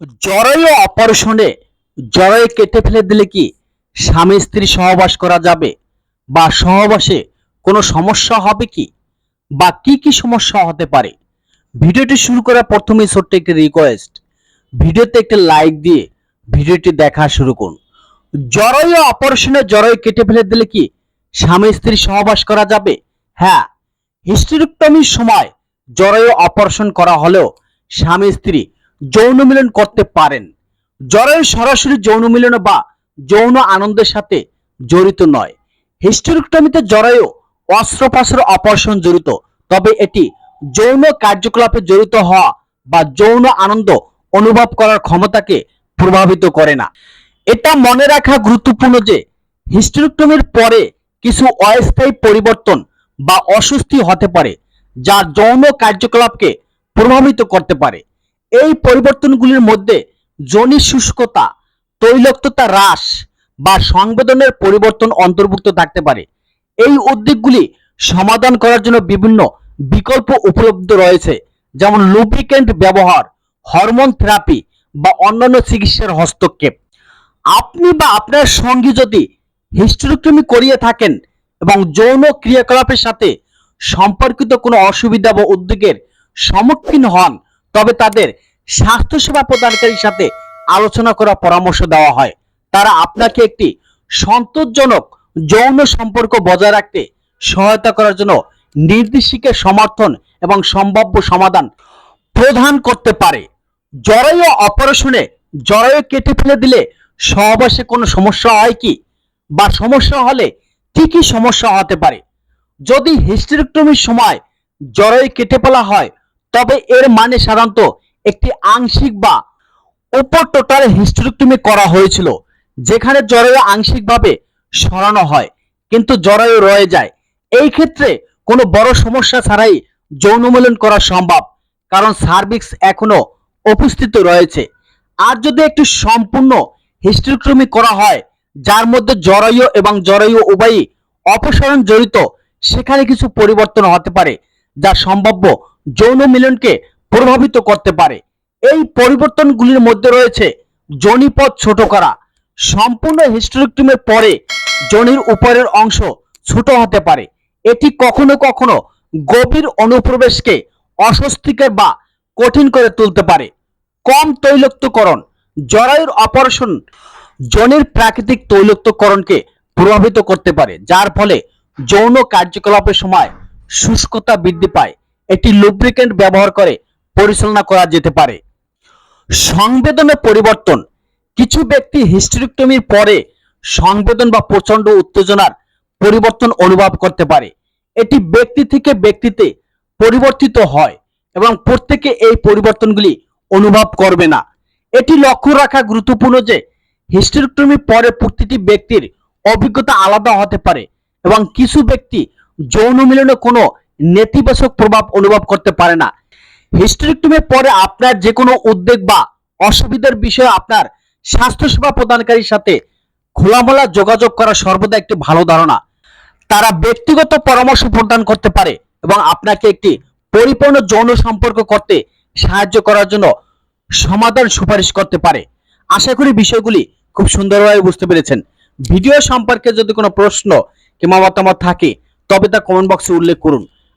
জরায়ু অপারেশনে জরায়ু কেটে ফেলে দিলে কি স্বামী স্ত্রী সহবাস করা যাবে? বা সহবাসে কোনো সমস্যা হবে কি? বা কি কি সমস্যা হতে পারে? ভিডিওটি শুরু করার প্রথমেই ছোট্ট একটি রিকোয়েস্ট ভিডিওতে একটি লাইক দিয়ে ভিডিওটি দেখা শুরু করুন। জরায়ু অপারেশনে জরায়ু কেটে ফেলে দিলে কি স্বামী স্ত্রী সহবাস করা যাবে? হ্যাঁ। হিস্টেরিক্টমির সময় জরায়ু অপারেশন করা হলেও স্বামী স্ত্রী যৌন মিলন করতে পারেন। জরায়ু সরাসরি যৌন মিলন বা যৌন আনন্দের সাথে জড়িত নয়। হিস্টেরিক্টমিতে জরায়ু অস্ত্রোপচার অপারেশন জড়িত, তবে এটি যৌন কার্যকলাপে জড়িত হওয়া বা যৌন আনন্দ অনুভব করার ক্ষমতাকে প্রভাবিত করে না। এটা মনে রাখা গুরুত্বপূর্ণ যে হিস্টেরিক্টমির পরে কিছু অস্থায়ী পরিবর্তন বা অস্বস্তি হতে পারে, যা যৌন কার্যকলাপকে প্রভাবিত করতে পারে। এই পরিবর্তনগুলির মধ্যে যোনি শুষ্কতা, তৈলক্ততা হ্রাস বা সংবেদনের পরিবর্তন অন্তর্ভুক্ত থাকতে পারে। এই উদ্যোগগুলি সমাধান করার জন্য বিভিন্ন বিকল্প উপলব্ধ রয়েছে, যেমন লুব্রিকেন্ট ব্যবহার হরমোন থেরাপি বা অন্যান্য চিকিৎসার হস্তক্ষেপ। আপনি বা আপনার সঙ্গী যদি হিস্টেরিক্টমি করিয়ে থাকেন এবং যৌন ক্রিয়াকলাপের সাথে সম্পর্কিত কোনো অসুবিধা বা উদ্বেগের সম্মুখীন হন তবে তাদের স্বাস্থ্যসেবা প্রদানকারীর সাথে আলোচনা করার পরামর্শ দেওয়া হয়। তারা আপনাকে একটি সন্তোষজনক যৌন সম্পর্ক বজায় রাখতে সহায়তা করার জন্য নির্দেশিকের সমর্থন এবং সম্ভাব্য সমাধান প্রদান করতে পারে। জরায়ু অপারেশনে জরায়ু কেটে ফেলে দিলে সহবাসে কোনো সমস্যা হয় কি? বা সমস্যা হলে কি কি সমস্যা হতে পারে? যদি হিস্টেরেক্টমির সময় জরায়ু কেটে ফেলা হয় তবে এর মানে সাধারণত একটি আংশিক বা উপর টোটাল হিস্টেরেক্টমি করা হয়েছিল, যেখানে জরায়ু আংশিকভাবে সরানো হয়, কিন্তু জরায়ু রয়ে যায়। এই ক্ষেত্রে কোনো বড় সমস্যা ছাড়াই যৌন মিলন করা সম্ভব, কারণ সার্ভিক্স এখনও উপস্থিত রয়েছে। আর যদি একটি সম্পূর্ণ হিস্টেরেক্টমি করা হয়, যার মধ্যে জরায়ু এবং জরায়ু উভয়ই অপসারণ জড়িত, সেখানে কিছু পরিবর্তন হতে পারে, যা সম্ভাব্য যৌন মিলনকে প্রভাবিত করতে পারে। এই পরিবর্তনগুলির মধ্যে রয়েছে যোনিপথ ছোট করা সম্পূর্ণ হিস্টেরেক্টমির পরে যোনির উপরের অংশ ছোট হতে পারে। এটি কখনো কখনো গভীর অনুপ্রবেশকে অস্বস্তিকর বা কঠিন করে তুলতে পারে। কম তৈলক্তকরণ, জরায়ুর অপারেশন যৌনের প্রাকৃতিক তৈলক্তকরণকে প্রভাবিত করতে পারে, যার ফলে যৌন কার্যকলাপের সময় শুষ্কতা বৃদ্ধি পায়। একটি লুব্রিকেন্ট ব্যবহার করে পরিচালনা করা যেতে পারে। সংবেদনে পরিবর্তন। কিছু ব্যক্তি হিস্টেরিক্টমির পরে সংবেদন বা প্রচণ্ড উত্তেজনার পরিবর্তন অনুভব করতে পারে। এটি ব্যক্তি থেকে ব্যক্তিতে পরিবর্তিত হয় এবং প্রত্যেকে এই পরিবর্তনগুলি অনুভব করবে না। এটি লক্ষ্য রাখা গুরুত্বপূর্ণ যে হিস্টেরিক্টমির পরে প্রতিটি ব্যক্তির অভিজ্ঞতা আলাদা হতে পারে এবং কিছু ব্যক্তি যৌন মিলনে কোনো নেতিবাচক প্রভাব অনুভব করতে পারে না। হিস্টেরিক্টমির পরে আপনার যে কোনো উদ্বেগ বা অসুবিধার বিষয়ে আপনার স্বাস্থ্যসেবা প্রদানকারীর সাথে খোলামেলা যোগাযোগ করা সর্বদা একটি ভালো ধারণা। তারা ব্যক্তিগত পরামর্শ প্রদান করতে পারে এবং আপনাকে একটি পরিপূর্ণ যৌন সম্পর্ক করতে সাহায্য করার জন্য সমাধান সুপারিশ করতে পারে। আশা করি বিষয়গুলি খুব সুন্দরভাবে বুঝতে পেরেছেন। ভিডিও সম্পর্কে যদি কোনো প্রশ্ন কিংবা মতামত থাকে, তবে তা কমেন্ট বক্সে উল্লেখ করুন।